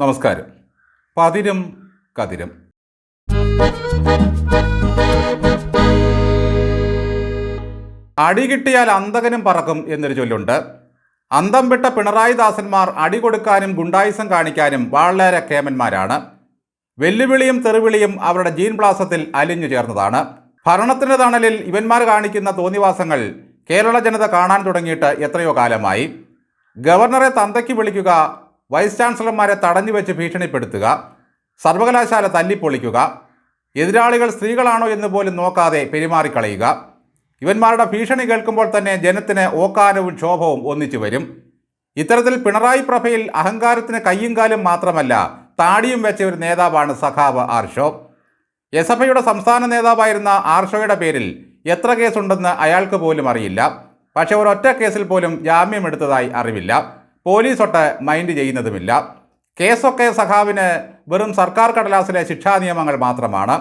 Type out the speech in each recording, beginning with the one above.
നമസ്കാരം. പതിരം കതിരും. അടി കിട്ടിയാൽ അന്തകനും പറക്കും എന്നൊരു ചൊല്ലുണ്ട്. അന്തം വിട്ട പിണറായി ദാസന്മാർ അടി കൊടുക്കാനും ഗുണ്ടായുസം കാണിക്കാനും വളരെ കേമന്മാരാണ്. വെല്ലുവിളിയും തെറിവിളിയും അവരുടെ ജീൻ പ്ലാസത്തിൽ അലിഞ്ഞു ചേർന്നതാണ്. ഭരണത്തിന്റെ തണലിൽ ഇവന്മാർ കാണിക്കുന്ന തോന്നിവാസങ്ങൾ കേരള ജനത കാണാൻ തുടങ്ങിയിട്ട് എത്രയോ കാലമായി. ഗവർണറെ തന്തയ്ക്ക് വിളിക്കുക വൈസ് ചാൻസലർമാരെ തടഞ്ഞു വെച്ച് ഭീഷണിപ്പെടുത്തുക സർവകലാശാല തല്ലിപ്പൊളിക്കുക എതിരാളികൾ സ്ത്രീകളാണോ എന്ന് പോലും നോക്കാതെ പെരുമാറിക്കളയുക. ഇവന്മാരുടെ ഭീഷണി കേൾക്കുമ്പോൾ തന്നെ ജനത്തിന് ഓക്കാനവും ക്ഷോഭവും ഒന്നിച്ചു വരും. ഇത്തരത്തിൽ പിണറായി പ്രഭയിൽ അഹങ്കാരത്തിന് കയ്യും കാലും മാത്രമല്ല താടിയും വെച്ച ഒരു നേതാവാണ് സഖാവ് ആർഷോ. എസ് സംസ്ഥാന നേതാവായിരുന്ന ആർഷോയുടെ പേരിൽ എത്ര കേസുണ്ടെന്ന് അയാൾക്ക് പോലും അറിയില്ല. പക്ഷേ ഒരൊറ്റ കേസിൽ പോലും ജാമ്യമെടുത്തതായി അറിവില്ല. പോലീസൊട്ട് മൈൻഡ് ചെയ്യുന്നതുമില്ല. കേസൊക്കെ സഖാവിന് വെറും സർക്കാർ കടലാസിലെ ശിക്ഷാ നിയമങ്ങൾ മാത്രമാണ്.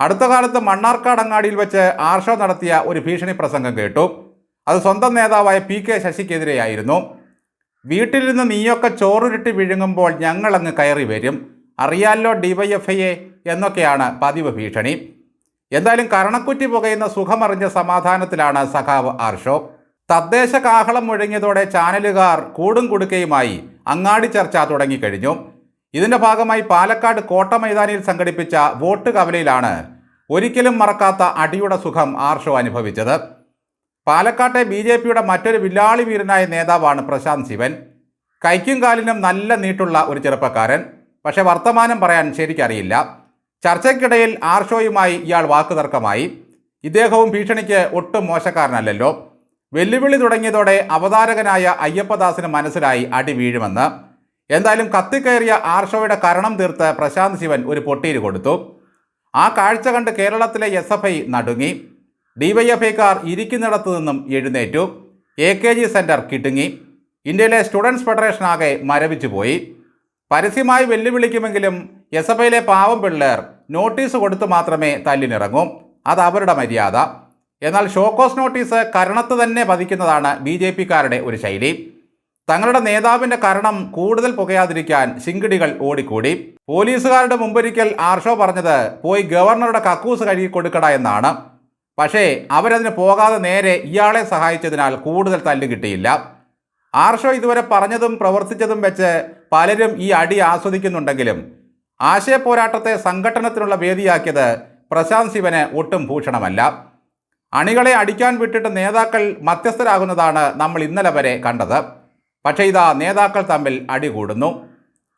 അടുത്ത കാലത്ത് മണ്ണാർക്കാട് അങ്ങാടിയിൽ വെച്ച് ആർഷോ നടത്തിയ ഒരു ഭീഷണി പ്രസംഗം കേട്ടു. അത് സ്വന്തം നേതാവായ പി കെ ശശിക്കെതിരെയായിരുന്നു. വീട്ടിൽ നിന്ന് നീയൊക്കെ ചോറുരുട്ടി വിഴുങ്ങുമ്പോൾ ഞങ്ങളങ്ങ് കയറി വരും. അറിയാലോ ഡിവൈഎഫ്ഐയെ എന്നൊക്കെയാണ് പതിവ് ഭീഷണി. എന്തായാലും കരണക്കുറ്റി പുകയുന്ന സുഖമറിഞ്ഞ സമാധാനത്തിലാണ് സഖാവ് ആർഷോ. തദ്ദേശ കാഹളം മുഴങ്ങിയതോടെ ചാനലുകാർ കൂടും കുടുക്കയുമായി അങ്ങാടി ചർച്ച തുടങ്ങിക്കഴിഞ്ഞു. ഇതിന്റെ ഭാഗമായി പാലക്കാട് കോട്ട മൈതാനിയിൽ സംഘടിപ്പിച്ച വോട്ട് കവലയിലാണ് ഒരിക്കലും മറക്കാത്ത അടിയുടെ സുഖം ആർഷോ അനുഭവിച്ചത്. പാലക്കാട്ടെ ബി ജെ പിയുടെ മറ്റൊരു വില്ലാളി വീരനായ നേതാവാണ് പ്രശാന്ത് ശിവൻ. കൈക്കും കാലിനും നല്ല നീട്ടുള്ള ഒരു ചെറുപ്പക്കാരൻ. പക്ഷെ വർത്തമാനം പറയാൻ ശരിക്കറിയില്ല. ചർച്ചയ്ക്കിടയിൽ ആർഷോയുമായി ഇയാൾ വാക്കുതർക്കമായി. ഇദ്ദേഹവും ഭീഷണിക്ക് ഒട്ടും മോശക്കാരനല്ലല്ലോ. വെല്ലുവിളി തുടങ്ങിയതോടെ അവതാരകനായ അയ്യപ്പദാസിന് മനസ്സിലായി അടി വീഴുമെന്ന്. എന്തായാലും കത്തിക്കയറിയ ആർഷോയുടെ കരണം തീർത്ത് പ്രശാന്ത് ശിവൻ ഒരു പൊട്ടീര് കൊടുത്തു. ആ കാഴ്ച കണ്ട് കേരളത്തിലെ എസ് എഫ് ഐ നടുങ്ങി. ഡിവൈഎഫ്ഐക്കാർ ഇരിക്കുന്നിടത്തു നിന്നും എഴുന്നേറ്റു. എ കെ ജി സെന്റർ കിടുങ്ങി. ഇന്ത്യയിലെ സ്റ്റുഡൻസ് ഫെഡറേഷൻ ആകെ മരവിച്ചു പോയി. പരസ്യമായി വെല്ലുവിളിക്കുമെങ്കിലും എസ് എഫ് ഐയിലെ പാവം പിള്ളേർ നോട്ടീസ് കൊടുത്തു മാത്രമേ തല്ലിനിറങ്ങൂ. അത് അവരുടെ മര്യാദ. എന്നാൽ ഷോക്കോസ് നോട്ടീസ് കരണത്ത് തന്നെ പതിക്കുന്നതാണ് ബി ജെ പിക്കാരുടെ ഒരു ശൈലി. തങ്ങളുടെ നേതാവിന്റെ കരണം കൂടുതൽ പുകയാതിരിക്കാൻ ശിങ്കിടികൾ ഓടിക്കൂടി. പോലീസുകാരുടെ മുമ്പൊരിക്കൽ ആർഷോ പറഞ്ഞത് പോയി ഗവർണറുടെ കക്കൂസ് കഴുകി കൊടുക്കട എന്നാണ്. പക്ഷേ അവരതിന് പോകാതെ നേരെ ഇയാളെ സഹായിച്ചതിനാൽ കൂടുതൽ തല്ല് കിട്ടിയില്ല. ആർഷോ ഇതുവരെ പറഞ്ഞതും പ്രവർത്തിച്ചതും വെച്ച് പലരും ഈ അടി ആസ്വദിക്കുന്നുണ്ടെങ്കിലും ആശയപോരാട്ടത്തെ സംഘട്ടനത്തിനുള്ള വേദിയാക്കിയത് പ്രശാന്ത് ശിവന് ഒട്ടും ഭൂഷണമല്ല. അണികളെ അടിക്കാൻ വിട്ടിട്ട് നേതാക്കൾ മധ്യസ്ഥരാകുന്നതാണ് നമ്മൾ ഇന്നലെ വരെ കണ്ടത്. പക്ഷേ ഇതാ നേതാക്കൾ തമ്മിൽ അടികൂടുന്നു.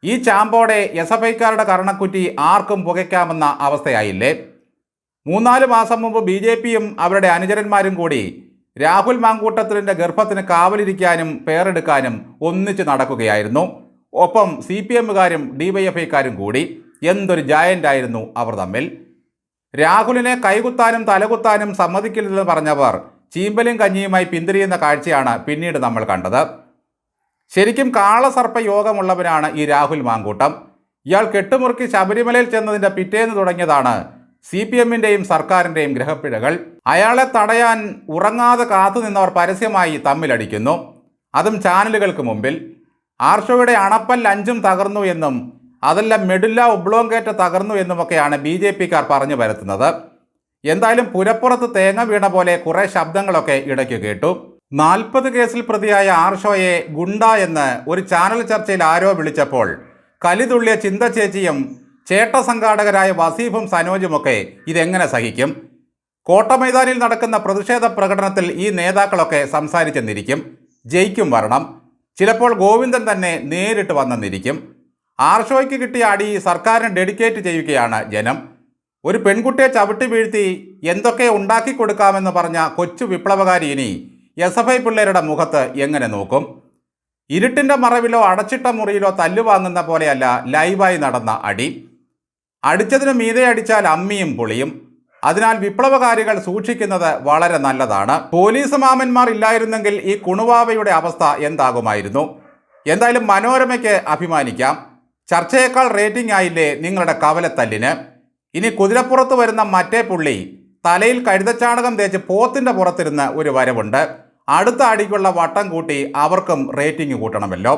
ഈ ചാമ്പോടെ എസ് എഫ് ഐക്കാരുടെ കരണക്കുറ്റി ആർക്കും പുകയ്ക്കാമെന്ന അവസ്ഥയായില്ലേ? മൂന്നാൽ മാസം മുമ്പ് ബി ജെ പിയും അവരുടെ അനുചരന്മാരും കൂടി രാഹുൽ മാങ്കൂട്ടത്തിലിന്റെ ഗർഭത്തിന് കാവലിരിക്കാനും പേരെടുക്കാനും ഒന്നിച്ച് നടക്കുകയായിരുന്നു. ഒപ്പം സി പി എമ്മുകാരും ഡി വൈ എഫ് ഐക്കാരും കൂടി. എന്തൊരു ജായന്റായിരുന്നു അവർ തമ്മിൽ. രാഹുലിനെ കൈകുത്താനും തലകുത്താനും സമ്മതിക്കില്ലെന്ന് പറഞ്ഞവർ ചീമ്പലും കഞ്ഞിയുമായി പിന്തിരിയുന്ന കാഴ്ചയാണ് പിന്നീട് നമ്മൾ കണ്ടത്. ശരിക്കും കാളസർപ്പ യോഗമുള്ളവനാണ് ഈ രാഹുൽ മാങ്കൂട്ടം. ഇയാൾ കെട്ടുമുറുക്കി ശബരിമലയിൽ ചെന്നതിന്റെ പിറ്റേന്ന് തുടങ്ങിയതാണ് സി പി എമ്മിന്റെയും സർക്കാരിന്റെയും ഗ്രഹപ്പിഴകൾ. അയാളെ തടയാൻ ഉറങ്ങാതെ കാത്തുനിന്നവർ പരസ്യമായി തമ്മിലടിക്കുന്നു. അതും ചാനലുകൾക്ക് മുമ്പിൽ. ആർഷോയുടെ അണപ്പൽ അഞ്ചും തകർന്നു എന്നും അതെല്ലാം മെഡുല്ല ഒബ്ലോങ്കേറ്റ തകർന്നു എന്നുമൊക്കെയാണ് ബി ജെ പിക്കാർ പറഞ്ഞു വരുത്തുന്നത് എന്തായാലും പുരപ്പുറത്ത് തേങ്ങ വീണ പോലെ കുറേ ശബ്ദങ്ങളൊക്കെ ഇടയ്ക്ക് കേട്ടു. നാൽപ്പത് കേസിൽ പ്രതിയായ ആർഷോയെ ഗുണ്ട എന്ന് ഒരു ചാനൽ ചർച്ചയിൽ ആരോ വിളിച്ചപ്പോൾ കലിതുള്ളിയ ചിന്ത ചേച്ചിയും ചേട്ട സംഘാടകരായ വസീഫും സനോജുമൊക്കെ ഇതെങ്ങനെ സഹിക്കും? കോട്ടമൈതാനിൽ നടക്കുന്ന പ്രതിഷേധ പ്രകടനത്തിൽ ഈ നേതാക്കളൊക്കെ സംസാരിച്ചെന്നിരിക്കും. ജയിക്കും വരണം. ചിലപ്പോൾ ഗോവിന്ദൻ തന്നെ നേരിട്ട് വന്നെന്നിരിക്കും. ആർഷോയ്ക്ക് കിട്ടിയ അടി സർക്കാരിന് ഡെഡിക്കേറ്റ് ചെയ്യുകയാണ് ജനം. ഒരു പെൺകുട്ടിയെ ചവിട്ടി വീഴ്ത്തി എന്തൊക്കെ ഉണ്ടാക്കി കൊടുക്കാമെന്ന് പറഞ്ഞ കൊച്ചു വിപ്ലവകാരി ഇനി എസ് എഫ് ഐ പിള്ളേരുടെ മുഖത്ത് എങ്ങനെ നോക്കും? ഇരുട്ടിന്റെ മറവിലോ അടച്ചിട്ട മുറിയിലോ തല്ലുവാങ്ങുന്ന പോലെയല്ല ലൈവായി നടന്ന അടി. അടിച്ചതിന് മീതെ അടിച്ചാൽ അമ്മിയും പുളിയും. അതിനാൽ വിപ്ലവകാരികൾ സൂക്ഷിക്കുന്നത് വളരെ നല്ലതാണ്. പോലീസ് മാമന്മാർ ഇല്ലായിരുന്നെങ്കിൽ ഈ കുണുവാവയുടെ അവസ്ഥ എന്താകുമായിരുന്നു? എന്തായാലും മനോരമയ്ക്ക് അഭിമാനിക്കാം. ചർച്ചയേക്കാൾ റേറ്റിംഗ് ആയില്ലേ നിങ്ങളുടെ കവലത്തല്ലിന്? ഇനി കുതിരപ്പുറത്ത് വരുന്ന മറ്റേ പുള്ളി തലയിൽ കഴുതച്ചാണകം തേച്ച് പോത്തിന്റെ പുറത്തിരുന്ന് ഒരു വരവുണ്ട്. അടുത്ത അടിക്കുള്ള വട്ടം കൂട്ടി അവർക്കും റേറ്റിംഗ് കൂട്ടണമല്ലോ.